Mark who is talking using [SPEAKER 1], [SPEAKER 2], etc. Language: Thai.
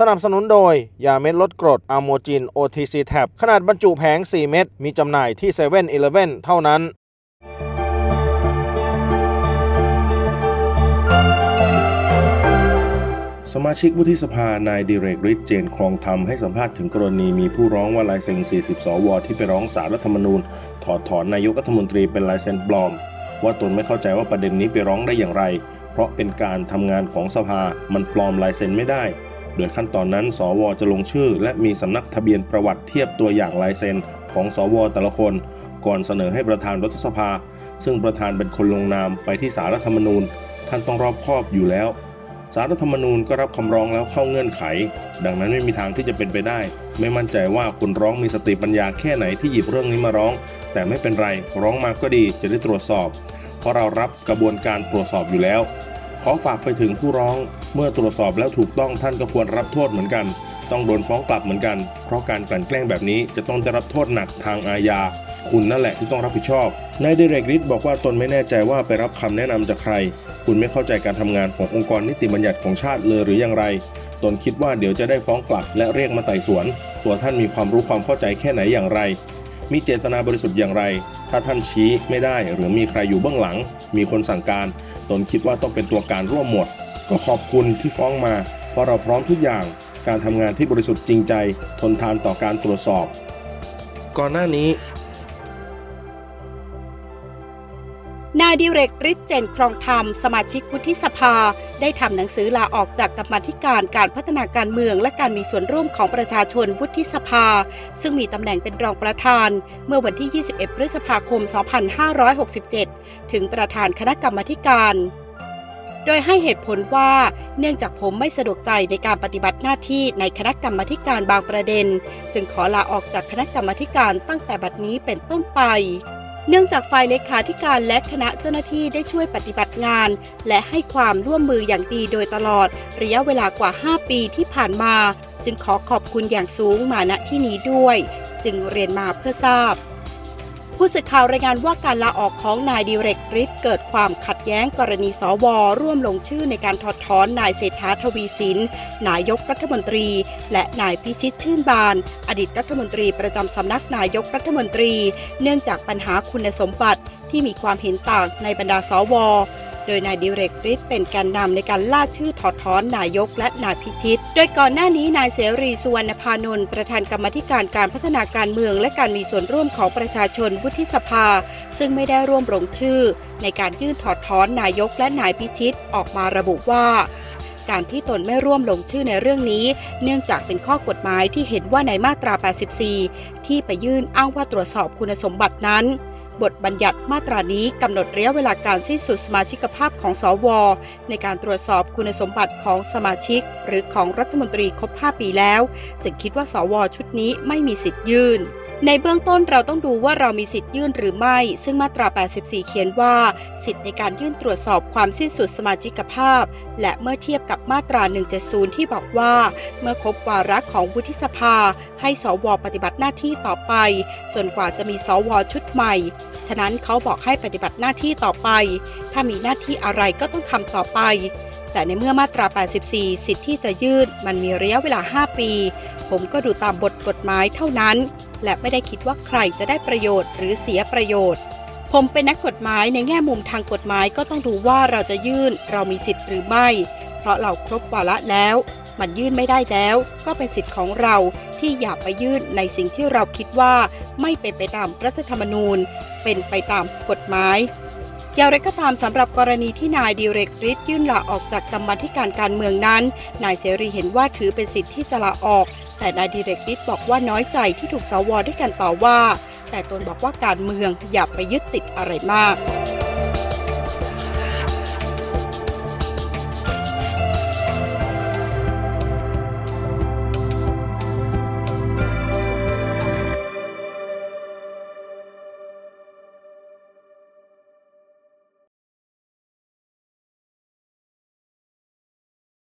[SPEAKER 1] สนับสนุนโดย ยาเม็ดลดกรดอะโมจิน OTC Tab ขนาดบรรจุแผง 4 เม็ด มีจำหน่ายที่7 e เ e ่ e อเท่านั้น
[SPEAKER 2] สมาชิกวุฒิสภานายดิเรกฤทธิ์เจนครองธรรมให้สัมภาษณ์ถึงกรณีมีผู้ร้องว่าลายเซ็น 40 สว ที่ไปร้องสารรัฐธรรมนูญ ถอดถอนนายกรัฐมนตรีเป็นลายเซ็นปลอม ว่าตนไม่เข้าใจว่าประเด็นนี้ไปร้องได้อย่างไร เพราะเป็นการทำงานของสภามันปลอมลายเซ็นไม่ได้ โดยขั้นตอนนั้น สว จะลงชื่อ และมีสำนักทะเบียนประวัติเทียบตัวอย่างลายเซ็นของสว แต่ละคน ก่อนเสนอให้ประธานรัฐสภา ซึ่งประธานเป็นคนลงนามไปที่สารรัฐธรรมนูญ ท่านต้องรอบคอบอยู่แล้ว สารรัฐธรรมนูญก็รับคำร้องแล้วเข้าเงื่อนไข ดังนั้นไม่มีทางที่จะเป็นไปได้ ไม่มั่นใจว่าคนร้องมีสติปัญญาแค่ไหนที่หยิบเรื่องนี้มาร้อง แต่ไม่เป็นไร ร้องมาก็ดีจะได้ตรวจสอบ เพราะเรารับกระบวนการตรวจสอบอยู่แล้ว ขอฝากไปถึงผู้ร้องเมื่อตรวจสอบแล้วถูกต้องท่านก็ควรรับโทษเหมือนกัน ต้องโดนฟ้องกลับเหมือนกัน เพราะการกลั่นแกล้งแบบนี้จะต้องได้รับโทษหนักทางอาญา คุณนั่นแหละที่ต้องรับผิดชอบนายเดเรกฤทธิ์บอกว่าตนไม่แน่ใจว่าไปรับคำแนะนำจากใคร คุณไม่เข้าใจการทำงานขององค์กรนิติบัญญัติของชาติเลยหรืออย่างไร ตนคิดว่าเดี๋ยวจะได้ฟ้องกลับและเรียกมาไต่สวน ตัวท่านมีความรู้ความเข้าใจแค่ไหนอย่างไร มีเจตนาบริสุทธิ์อย่างไร ถ้าท่านชี้ไม่ได้หรือมีใครอยู่เบื้องหลัง มีคนสั่งการ ตนคิดว่าต้องเป็นตัวการร่วมหมด ก็ขอบคุณที่ฟ้องมา เพราะเราพร้อมทุกอย่าง การทำงานที่บริสุทธิ์จริงใจ ทนทานต่อการตรวจสอบ ก่อนหน้านี้
[SPEAKER 3] นายดิเรกฤทธิ์เจนครองธรรม สมาชิกวุฒิสภา ได้ทำหนังสือลาออกจากกรรมธิการการพัฒนาการเมือง และการมีส่วนร่วมของประชาชนวุฒิสภา ซึ่งมีตำแหน่งเป็นรองประธาน เมื่อวันที่ 21 พฤษภาคม 2567 ถึงประธานคณะกรรมธิการโดยให้เหตุผลว่า เนื่องจากผมไม่สะดวกใจในการปฏิบัติหน้าที่ในคณะกรรมการบางประเด็น จึงขอลาออกจากคณะกรรมการตั้งแต่บัดนี้เป็นต้นไป เนื่องจากฝ่ายเลขาธิการและคณะเจ้าหน้าที่ได้ช่วยปฏิบัติงาน และให้ความร่วมมืออย่างดีโดยตลอด ระยะเวลากว่า 5 ปีที่ผ่านมา จึงขอขอบคุณอย่างสูงมาณที่นี้ด้วย จึงเรียนมาเพื่อทราบ ผู้สื่อข่าวรายงานว่าการลาออกของนายดิเรกฤทธิ์เกิดความขัดแย้งกรณีสว ร่วมลงชื่อในการถอดถอนนายเศรษฐาทวีสิน นายกรัฐมนตรี และนายพิชิตชื่นบาน อดีตรัฐมนตรีประจำสำนักนายกรัฐมนตรี เนื่องจากปัญหาคุณสมบัติที่มีความเห็นต่างในบรรดาสว โดยนายดิเรกฤทธิ์เป็นแกนนำในการล่าชื่อถอดถอนนายกและนายพิชิต โดยก่อนหน้านี้นายเสรีสุวรรณพานนท์ประธานกรรมธิการการพัฒนาการเมืองและการมีส่วนร่วมของประชาชนวุฒิสภา ซึ่งไม่ได้ร่วมลงชื่อ ในการยื่นถอดถอนนายกและนายพิชิตออกมาระบุว่าการที่ตนไม่ร่วมลงชื่อในเรื่องนี้ เนื่องจากเป็นข้อกฎหมายที่เห็นว่าในมาตรา 84 ที่ไปยื่นอ้างว่าตรวจสอบคุณสมบัตินั้น บทบัญญัติมาตรานี้กำหนดระยะเวลาการสิ้นสุดสมาชิกภาพของสวในการตรวจสอบคุณสมบัติของสมาชิก หรือของรัฐมนตรีครบ 5 ปีแล้ว จึงคิดว่าสวชุดนี้ไม่มีสิทธิ์ยื่น ในเบื้องต้นเราต้องดูว่าเรามีสิทธิ์ยื่นหรือไม่ ซึ่งมาตรา 84 เขียนว่า สิทธิ์ในการยื่นตรวจสอบความสิ้นสุดสมาชิกภาพ และเมื่อเทียบกับมาตรา 170 ที่บอกว่า เมื่อครบวาระของวุฒิสภา ให้สวปฏิบัติหน้าที่ต่อไป จนกว่าจะมีสวชุดใหม่ ฉะนั้นเขาบอกให้ปฏิบัติหน้าที่ต่อไป ถ้ามีหน้าที่อะไรก็ต้องทำต่อไปแต่ในเมื่อมาตรา 84 สิทธิ์ที่จะยื่นมันมีระยะเวลา 5 ปี ผมก็ดูตามบทกฎหมายเท่านั้น และไม่ได้คิดว่าใครจะได้ประโยชน์หรือเสียประโยชน์ ผมเป็นนักกฎหมายในแง่มุมทางกฎหมายก็ต้องดูว่าเราจะยื่นเรามีสิทธิ์หรือไม่ เพราะเราครบวาระแล้ว มันยื่นไม่ได้แล้ว ก็เป็นสิทธิ์ของเราที่อย่าไปยื่นในสิ่งที่เราคิดว่า ไม่เป็นไปตามรัฐธรรมนูญ เป็นไปตามกฎหมาย อย่างไรก็ตามสำหรับกรณีที่นายดิเรกฤทธิ์ยื่นลาออกจากกรรมธิการการเมืองนั้น นายเสรีเห็นว่าถือเป็นสิทธิ์ที่จะลาออก แต่นายดิเรกฤทธิ์บอกว่าน้อยใจที่ถูกสวด้วยกันต่อว่า แต่ตนบอกว่าการเมืองอย่าไปยึดติดอะไรมาก